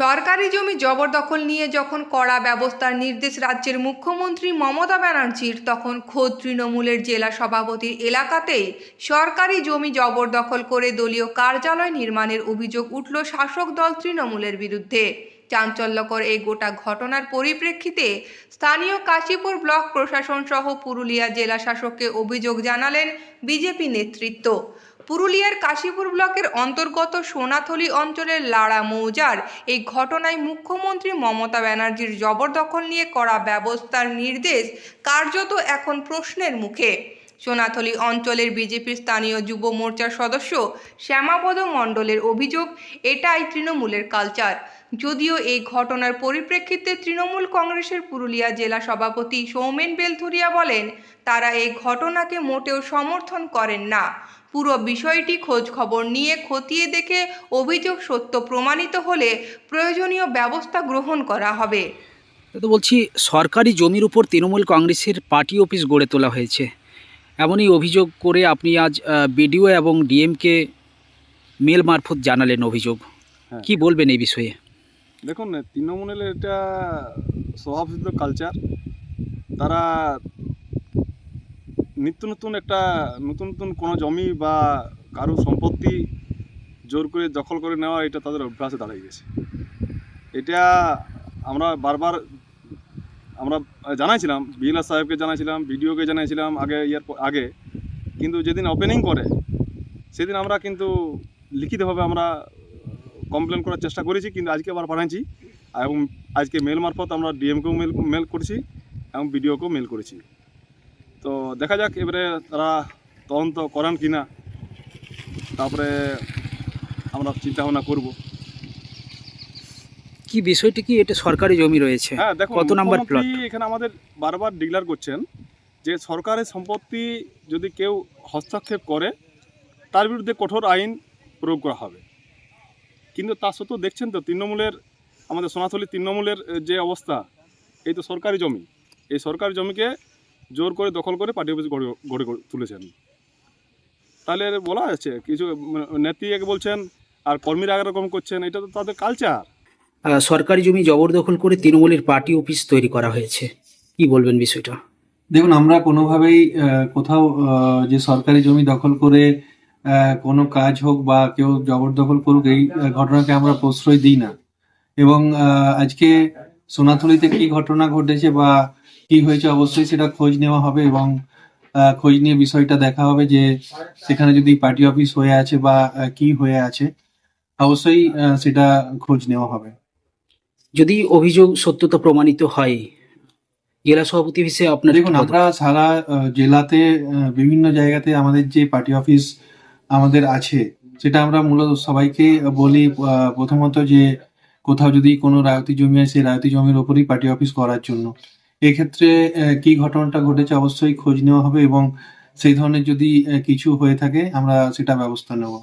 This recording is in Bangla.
সরকারি জমি জবরদখল নিয়ে যখন কড়া ব্যবস্থার নির্দেশ রাজ্যের মুখ্যমন্ত্রী মমতা ব্যানার্জির, তখন খোদ তৃণমূলের জেলা সভাপতির এলাকাতেই সরকারি জমি জবরদখল করে দলীয় কার্যালয় নির্মাণের অভিযোগ উঠল শাসক দল তৃণমূলের বিরুদ্ধে। চাঞ্চল্যকর এই গোটা ঘটনার পরিপ্রেক্ষিতে স্থানীয় কাশীপুর ব্লক প্রশাসন সহ পুরুলিয়া জেলা শাসককে অভিযোগ জানালেন বিজেপি নেতৃত্ব। পুরুলিয়ার কাশীপুর ব্লকের অন্তর্গত সোনাথলি অঞ্চলের লাড়া মৌজার এই ঘটনায় মুখ্যমন্ত্রী মমতা ব্যানার্জির জবরদখল নিয়ে করা ব্যবস্থার নির্দেশ কার্যত এখন প্রশ্নের মুখে। সোনাথলি অঞ্চলের বিজেপির স্থানীয় যুব মোর্চার সদস্য শ্যামাপদ মণ্ডলের অভিযোগ, এটাই তৃণমূলের কালচার। যদিও এই ঘটনার পরিপ্রেক্ষিতে তৃণমূল কংগ্রেসের পুরুলিয়া জেলা সভাপতি সৌমেন বেলথুরিয়া বলেন, তারা এই ঘটনাকে মোটেও সমর্থন করেন না। পুরো বিষয়টি খোঁজ খবর নিয়ে খতিয়ে দেখে অভিযোগ সত্য প্রমাণিত হলে প্রয়োজনীয় ব্যবস্থা গ্রহণ করা হবে। তো বলছি সরকারি জমির উপর তৃণমূল কংগ্রেসের পার্টি অফিস গড়ে তোলা হয়েছে। এমনই অভিযোগ করে আপনি আজ বিডিও এবং ডিএমকে মেল মারফত জানালেন অভিযোগ। হ্যাঁ। কি বলবেন এই বিষয়ে? দেখুন তৃণমূলের এটা স্বভাবসিদ্ধ কালচার তারা নিত্য নতুন একটা, নতুন নতুন কোনো জমি বা কারও সম্পত্তি জোর করে দখল করে নেওয়া, এটা তাদের অভ্যাসে দাঁড়িয়ে গেছে। এটা আমরা বারবার, আমরা জানাইছিলাম, বিএলআর সাহেবকে জানাইছিলাম, বিডিওকে জানাইছিলাম আগে, ইয়ার আগে। কিন্তু যেদিন ওপেনিং করে, সেদিন আমরা কিন্তু লিখিতভাবে আমরা কমপ্লেন করার চেষ্টা করেছি, কিন্তু আজকে আবার পাঠাইছি এবং আজকে মেল মারফত আমরা ডিএমকেও মেল মেল করেছি এবং বিডিওকেও মেল করেছি। তো দেখা যাক এবারে তারা তদন্ত করেন কি না তারপরে আমরা চিন্তা ভাবনা করব। কি বিষয়টি কি? এটা সরকারি জমি রয়েছে। হ্যাঁ দেখো কত নাম্বার প্লট এখানে আমাদের বারবার ডিক্লার করছেন যে সরকারের সম্পত্তি যদি কেউ হস্তক্ষেপ করে তার বিরুদ্ধে কঠোর আইন প্রয়োগ করা হবে। কিন্তু তা সত্ত্বেও দেখছেন তো তৃণমূলের আমাদের সোনাথলি তৃণমূলের যে অবস্থা এই তো সরকারি জমি। এই সরকারি জমিকে জোর করে দখল করে পার্টি অফিস গড়ে গড়ে তুলেছেন। তাহলে বলা আছে কিছু মানে, নেত্রী এক বলছেন আর কর্মীরা একরকম করছেন এটা তো তাদের কালচার সরকারি জমি জবরদখল করে তৃণমূলের পার্টি অফিস তৈরি করা হয়েছে। কি বলবেন বিষয়টা? দেখুন আমরা কোনোভাবেই কোথাও যে সরকারি জমি দখল করে কোনো কাজ হোক বা কেউ জবরদখল করুক এই ঘটনাকে আমরা প্রশ্রয় দিই না। এবং আজকে সোনাথলিতে কি ঘটনা ঘটেছে বা কি হয়েছে অবশ্যই সেটা খোঁজ নেওয়া হবে এবং খোঁজ নিয়ে বিষয়টা দেখা হবে যে সেখানে যদি পার্টি অফিস হয়ে আছে বা কি হয়ে আছে অবশ্যই সেটা খোঁজ নেওয়া হবে। যদি অভিযোগ সত্যতা প্রমাণিত হয় জেলা সভাপতি হিসেবে আপনার দেখুন আমরা সারা জেলাতে বিভিন্ন জায়গাতে আমাদের যে পার্টি অফিস আমাদের আছে সেটা আমরা মূলত সবাইকে বলি প্রথমত যে কোথাও যদি কোনো রায়তি জমি হয় সেই রায়তি জমির ওপরেই পার্টি অফিস করার জন্য। এক্ষেত্রে কি ঘটনাটা ঘটেছে অবশ্যই খোঁজ নেওয়া হবে এবং সেই ধরনের যদি কিছু হয়ে থাকে, আমরা সেটা ব্যবস্থা নেব।